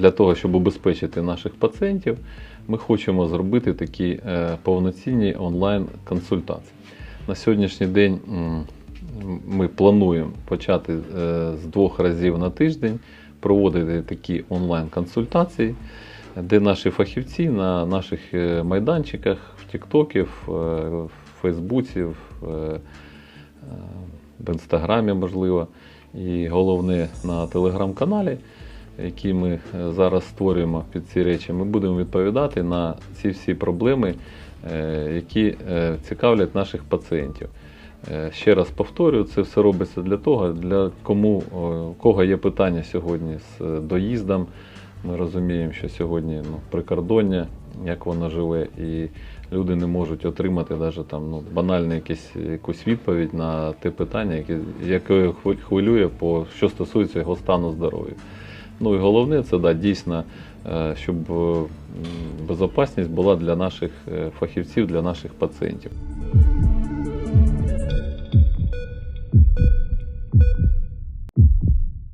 для того, щоб убезпечити наших пацієнтів, ми хочемо зробити такі е, повноцінні онлайн-консультації. На сьогоднішній день ми плануємо почати е, з двох разів на тиждень проводити такі онлайн-консультації, де наші фахівці на наших е, майданчиках, в Тіктокі, в Фейсбуці, в Інстаграмі, можливо, і головне на телеграм-каналі, який ми е, зараз створюємо під ці речі, ми будемо відповідати на ці всі проблеми, е, які е, цікавлять наших пацієнтів. Ще раз повторюю, це все робиться для того, для кому кого є питання сьогодні з доїздом. Ми розуміємо, що сьогодні ну, прикордоння, як воно живе, і люди не можуть отримати навіть там ну, банальну якісь, якусь відповідь на те питання, яке, яке хвилює, по, що стосується його стану здоров'я. Ну і головне, це да, дійсно, е, щоб безпечність була для наших е, фахівців, для наших пацієнтів.